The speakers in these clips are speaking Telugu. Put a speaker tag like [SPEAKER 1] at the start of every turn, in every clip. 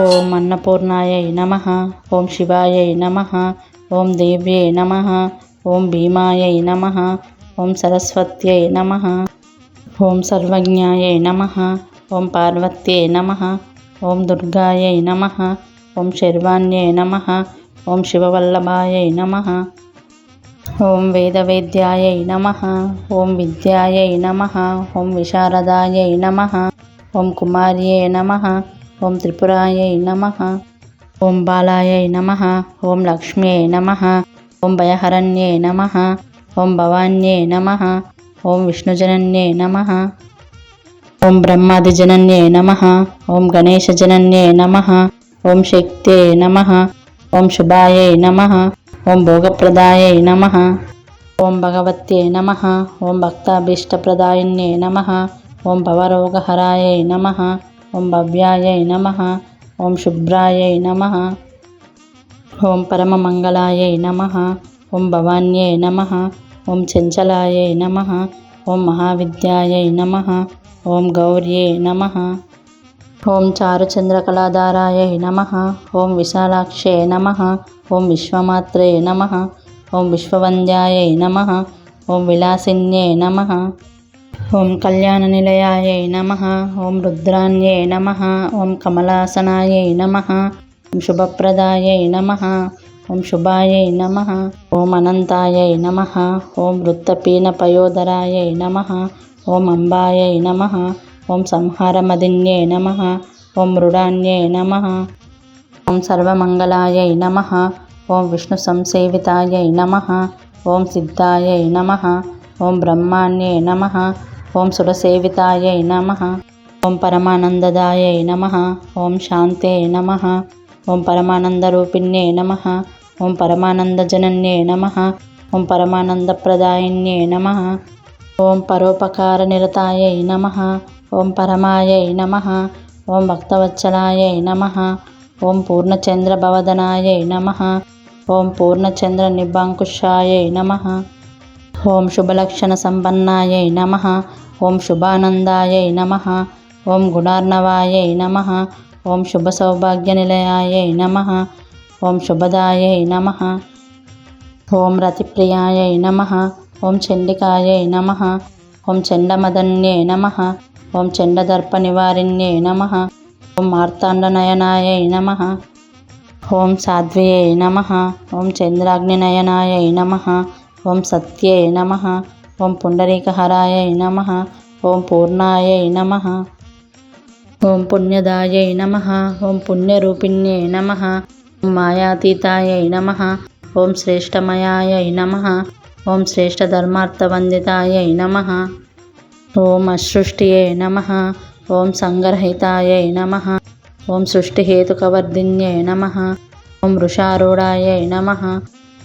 [SPEAKER 1] ఓం అన్నపూర్ణాయ నమ ఓం శివాయ నమ ఓం దేవ్యై నమ ఓం భీమాయ నమ ఓం సరస్వత్యై నమ ఓం సర్వజ్ఞాయ నమ ఓం పార్వత్యై నమ ఓం దుర్గాయ నమ ఓం శర్వాణ్యై నమ ఓం శివవల్లభాయ నమ ఓం వేదవేద్యాయ నమ ఓం విద్యాయ నమ ఓం విశారదాయ నమ ఓం కుమార్యై నమ ఓం త్రిపురాయ నమ ఓం బాలాయ నమ ఓం లక్ష్మ్యై నమ ఓం భయహరణ్యే నమ ఓం భవాన్యే నమ ఓం విష్ణుజనన్యే నమ ఓం బ్రహ్మాదిజనన్యే నమ ఓం గణేశజనన్యే నమ ఓం శక్తే నమ ఓం శుభాయ నమ ఓం భోగప్రదాయ నమ ఓం భగవత్యే నమ ఓం భక్తాభీష్టప్రదాయిన్యై నమ ఓం భవరోగహరాయ నమ ఓం భవ్యాయై నమ ఓం శుభ్రాయై నమ ఓం పరమమంగళాయై నమ ఓం భవాన్యై నమ ఓం చంచలాయై నమ ఓం మహావిద్యాయై నమ ఓం గౌర్యే నమ ఓం చారుచంద్రకళాధారాయై నమ ఓం విశాలాక్షే నమ ఓం విశ్వమాత్రే నమ ఓం విశ్వవంద్యాయై నమ ఓం విలాసిన్యే నమ ఓం కళ్యాణనిలయాయై నమ ఓం రుద్రాన్యై నమ ఓం కమలాసనాయ నమ ఓం శుభప్రదాయ నమ ఓం శుభాయ నమ ఓం అనంతాయ నమ ఓం వృత్తపీనపయోధరాయై నమ ఓం అంబాయ నమ ఓం సంహారమదిన్యై నమ ఓం మృడాన్యై నమ ఓం సర్వమంగళాయ నమ ఓం విష్ణు సంసేవితాయ నమ ఓం సిద్ధాయ నమ ఓం బ్రహ్మాణ్యై నమ ఓం సురసేవితాయ నమ ఓం పరమానందదాయ నమ ఓం శాంతే నమ ఓం పరమానందరూపిణ్యే నమ ఓం పరమానందజనన్యే నమ ఓం పరమానందప్రదాయిన్యై నమ ఓం పరోపకారనిరతాయై నమ ఓం పరమాయ నమ ఓం భక్తవత్సలాయ నమ ఓం పూర్ణచంద్రభవదనాయ నమ ఓం పూర్ణచంద్ర పూర్ణచంద్రనిబాంకుశాయై నమ ఓం శుభలక్షణ సంపన్నాయై నమ ఓం శుభానందాయై నమ ఓం గుణార్ణవాయై నమ ఓం శుభ సౌభాగ్య నిలయాయై నమ ఓం శుభదాయై నమ ఓం రతిప్రియాయై నమ ఓం చండికాయై నమ ఓం చండమదన్యే నమ ఓం చండదర్ప నివారిణ్యే నమ ఓం మార్తాండనయనాయై నమ ఓం సాధ్వ్యై నమ ఓం చంద్రాగ్నినయనాయై నమ ఓం సత్యై నమ ఓం పుండరీకహరాయ నమ ఓం పూర్ణాయ నమ ఓం పుణ్యదాయ నమ ఓం పుణ్యరూపిణ్యై నమ ఓం మాయాతీతాయై నమ ఓం శ్రేష్టమయాయ నమ ఓం శ్రేష్టధర్మార్థవందితాయ నమ ఓం అసృష్టియే నమ ఓం సంగ్రహితాయ నమ ఓం సృష్టిహేతుకవర్ధిన్యై నమ ఓం వృషారూఢాయ నమ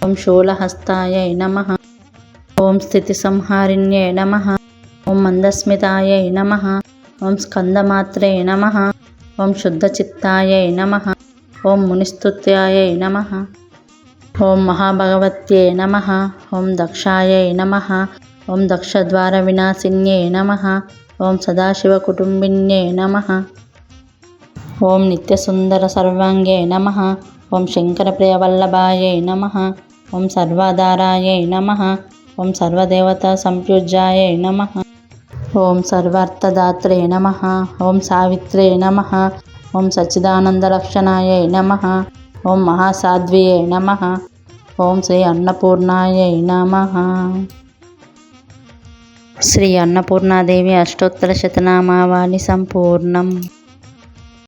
[SPEAKER 1] ఓం శూలహస్తాయ నమ ఓం స్థితి సంహారిణ్యే నమ ఓం మందస్మితాయ నమ ఓం స్కందమాత్రే నమ ఓం శుద్ధచిత్తాయ నమ ఓం మునిస్తుత్యాయ నమ ఓం మహాభగవత్యే నమ ఓం దక్షాయ నమ ఓం దక్షద్వార వినాశిన్యే నమ ఓం సదాశివకుటుంబిన్యే నమ ఓం నిత్యసుందర సర్వాంగే నమ ఓం శంకరప్రియవల్లభాయై నమ ఓం సర్వాధారాయ నమ. ఓం సర్వదేవత సంప్యుజ్యాయై నమ. ఓం సర్వార్థదాత్రే నమ. ఓం సావిత్రే నమ. ఓం సచ్చిదానందలక్షణాయై నమ. ఓం మహాసాధ్వియే నమ. ఓం శ్రీ అన్నపూర్ణాయ నమ. శ్రీ అన్నపూర్ణాదేవి అష్టోత్తర శతనామావళి సంపూర్ణం.